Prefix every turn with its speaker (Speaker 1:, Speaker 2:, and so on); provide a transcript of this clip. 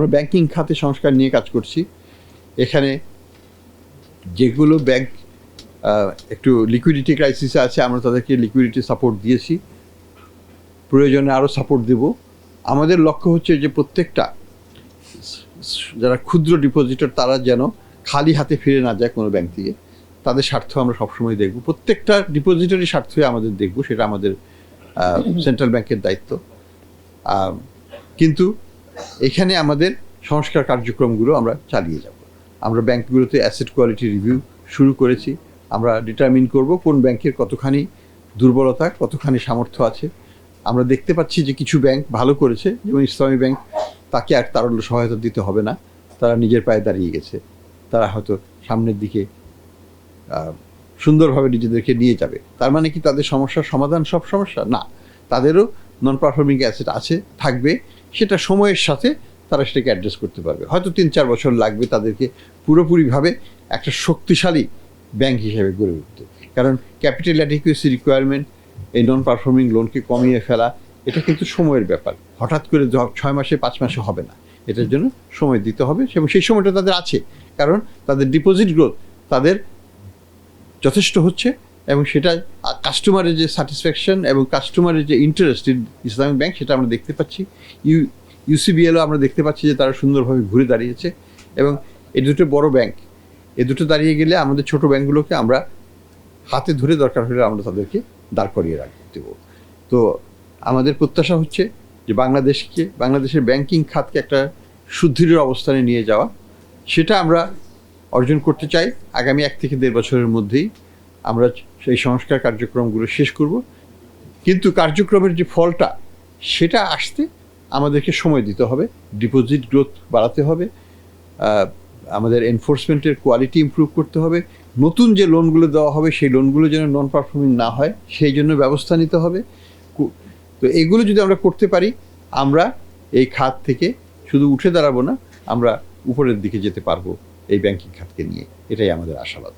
Speaker 1: আমরা ব্যাংকিং খাতে সংস্কার নিয়ে কাজ করছি। এখানে যেগুলো ব্যাংক একটু লিকুইডিটি ক্রাইসিসে আছে, আমরা তাদেরকে লিকুইডিটি সাপোর্ট দিয়েছি। প্রয়োজনে আরও সাপোর্ট দেব। আমাদের লক্ষ্য হচ্ছে যে প্রত্যেকটা, যারা ক্ষুদ্র ডিপোজিটর তারা যেন খালি হাতে ফিরে না যায় কোনো ব্যাংক থেকে। তাদের স্বার্থ আমরা সবসময় দেখব। প্রত্যেকটা ডিপোজিটরি স্বার্থই আমাদের দেখব, সেটা আমাদের সেন্ট্রাল ব্যাংকের দায়িত্ব। কিন্তু এখানে আমাদের সংস্কার কার্যক্রমগুলো আমরা চালিয়ে যাব। আমরা ব্যাংকগুলোতে অ্যাসেট কোয়ালিটি রিভিউ শুরু করেছি। আমরা ডিটারমিন করব কোন ব্যাংকের কতখানি দুর্বলতা, কতখানি সামর্থ্য আছে। আমরা দেখতে পাচ্ছি যে কিছু ব্যাংক ভালো করেছে, যেমন ইসলামী ব্যাংক, তাকে আর তারল্য সহায়তা দিতে হবে না। তারা নিজের পায়ে দাঁড়িয়ে গেছে। তারা হয়তো সামনের দিকে সুন্দরভাবে নিজেদেরকে নিয়ে যাবে। তার মানে কি তাদের সমস্যার সমাধান সব সমস্যা? না। তাদেরও নন পারফর্মিং অ্যাসেট আছে, থাকবে। সেটা সময়ের সাথে তারা সেটাকে অ্যাড্রেস করতে পারবে। হয়তো তিন, চার বছর লাগবে তাদেরকে পুরোপুরিভাবে একটা শক্তিশালী ব্যাংক হিসেবে গড়ে উঠতে। কারণ ক্যাপিটাল অ্যাডিকুয়েসি রিকোয়ারমেন্ট এই নন পারফর্মিং লোনকে কমিয়ে ফেলা, এটা কিন্তু সময়ের ব্যাপার। হঠাৎ করে ছয় মাসে, পাঁচ মাসে হবে না। এটার জন্য সময় দিতে হবে এবং সেই সময়টা তাদের আছে। কারণ তাদের ডিপোজিট গ্রোথ তাদের যথেষ্ট হচ্ছে এবং সেটা কাস্টমারের যে স্যাটিসফ্যাকশন এবং কাস্টমারের যে ইন্টারেস্ট ইসলামিক ব্যাংক সেটা আমরা দেখতে পাচ্ছি। ইউ ইউসিবিএলও আমরা দেখতে পাচ্ছি যে তারা সুন্দরভাবে ঘুরে দাঁড়িয়েছে এবং এই দুটো বড় ব্যাংক এ দুটো দাঁড়িয়ে গেলে আমাদের ছোট ব্যাংকগুলোকে আমরা হাতে ধরে দরকার হলে আমরা তাদেরকে দাঁড় করিয়ে রাখতে দেবো। তো আমাদের প্রত্যাশা হচ্ছে যে বাংলাদেশকে, বাংলাদেশের ব্যাংকিং খাতকে একটা সুদৃঢ় অবস্থানে নিয়ে যাওয়া। সেটা আমরা অর্জন করতে চাই। আগামী এক থেকে দেড় বছরের মধ্যেই আমরা সেই সংস্কার কার্যক্রমগুলো শেষ করব। কিন্তু কার্যক্রমের যে ফলটা, সেটা আসতে আমাদেরকে সময় দিতে হবে ডিপোজিট গ্রোথ বাড়াতে হবে আমাদের এনফোর্সমেন্টের কোয়ালিটি ইমপ্রুভ করতে হবে, নতুন যে লোনগুলো দেওয়া হবে, সেই লোনগুলো যেন নন পারফর্মিং না হয়, সেই জন্য ব্যবস্থা নিতে হবে। তো এগুলো যদি আমরা করতে পারি, আমরা এই খাত থেকে শুধু উঠে দাঁড়াবো না, আমরা উপরের দিকে যেতে পারব এই ব্যাংকিং খাতকে নিয়ে। এটাই আমাদের আশাবাদ।